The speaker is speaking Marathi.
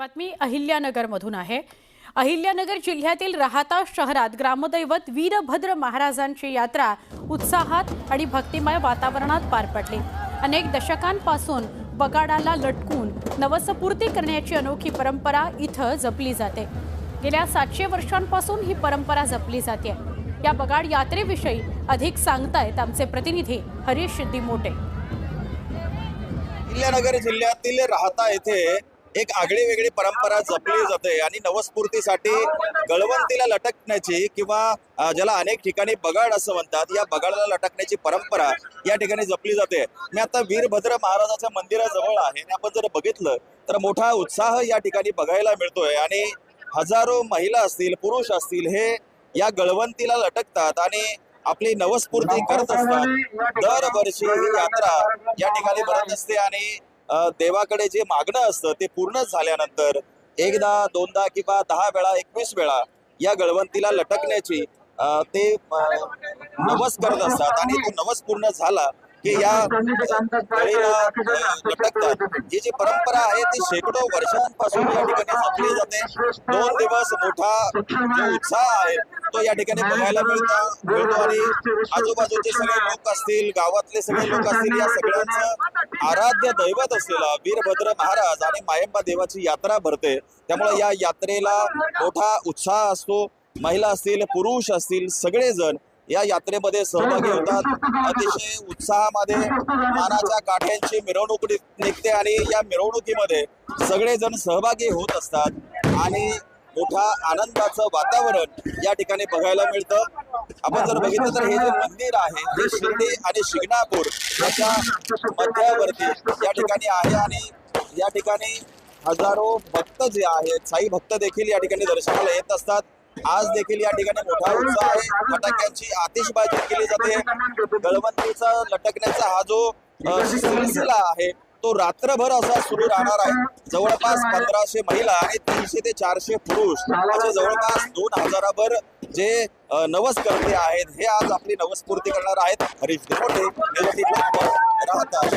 बातमी अहिल्यानगरमधून आहे. अहिल्यानगर जिल्ह्यातील राहता शहरात ग्रामदैवत वीरभद्र महाराजांची यात्रा उत्साहात आणि भक्तिमय वातावरणात पार पडली. अनेक दशकांपासून बगाडाला लटकून नवसपूर्ती करण्याची अनोखी परंपरा इथं जपली जाते. गेल्या सातशे वर्षांपासून ही परंपरा जपली जाते. या बगाड यात्रेविषयी अधिक सांगतायत आमचे प्रतिनिधी हरीश दिमोटे. अहिल्यानगर जिल्ह्यातील राहता येथे एक आगळी वेगळी परंपरा जपली जाते आणि नवस्फूर्तीसाठी गळवंतीला लटकण्याची किंवा ज्याला अनेक ठिकाणी बगाड असं म्हणतात या बगाडाला लटकण्याची परंपरा या ठिकाणी जपली जाते. मी आता वीरभद्र महाराजाच्या मंदिराजवळ आहे आणि आपण जर बघितलं तर मोठा उत्साह या ठिकाणी बघायला मिळतोय आणि हजारो महिला असतील पुरुष असतील हे या गळवंतीला लटकतात आणि आपली नवस्फूर्ती करत असतात. दरवर्षी ही यात्रा या ठिकाणी भरत असते आणि देवाकडे जे मागणं असतं ते पूर्ण झाल्यानंतर एकदा दोनदा किंवा दहा वेळा एकवीस वेळा या गळवंतीला लटकण्याची ते नवस करत असतात आणि तो नवस पूर्ण झाला की या ही जी परंपरा आहे ती शेकडो वर्षांपासून या ठिकाणी जपली जाते. दोन दिवस मोठा जो उत्साह आहे तो या ठिकाणी बघायला मिळतो. मिळतो आणि आजूबाजूचे सगळे लोक असतील गावातले सगळे लोक असतील या सगळ्यांचं आराध्य दैवत असलेला वीरभद्र महाराज आणि मायंबा देवाची यात्रा भरते. त्यामुळे या यात्रेला मोठा उत्साह असतो. महिला असतील पुरुष असतील सगळेजण या यात्रेमध्ये सहभागी होतात. अतिशय उत्साहामध्ये मानाच्या काठ्यांची मिरवणूक निघते आणि या मिरवणुकीमध्ये सगळेजण सहभागी होत असतात. आणि मोठा आनंदाचं वातावरण या ठिकाणी बघायला मिळतं. आपण जर बघितलं तर हे जे मंदिर आहे हे शिर्डी आणि शिंगणापूर याच्या मध्यावरती या ठिकाणी आहे आणि या ठिकाणी हजारो भक्त जे आहेत साई भक्त देखील या ठिकाणी दर्शनाला येत असतात. आज देखील या ठिकाणी मोठा उत्साह आहे. फटाक्यांची आतिषबाजी केली जाते. गळवंतीचा लटकण्याचा हा जो सिलसिला आहे तो रात्रभर असा सुरू राहणार आहे. जवळपास पंधराशे महिला आणि तीनशे ते चारशे पुरुष असे जवळपास दोन हजाराभर जे नवस्कर्ते आहेत हे आज आपली नवस्फूर्ती करणार आहेत. हरीश देवटे राहतात.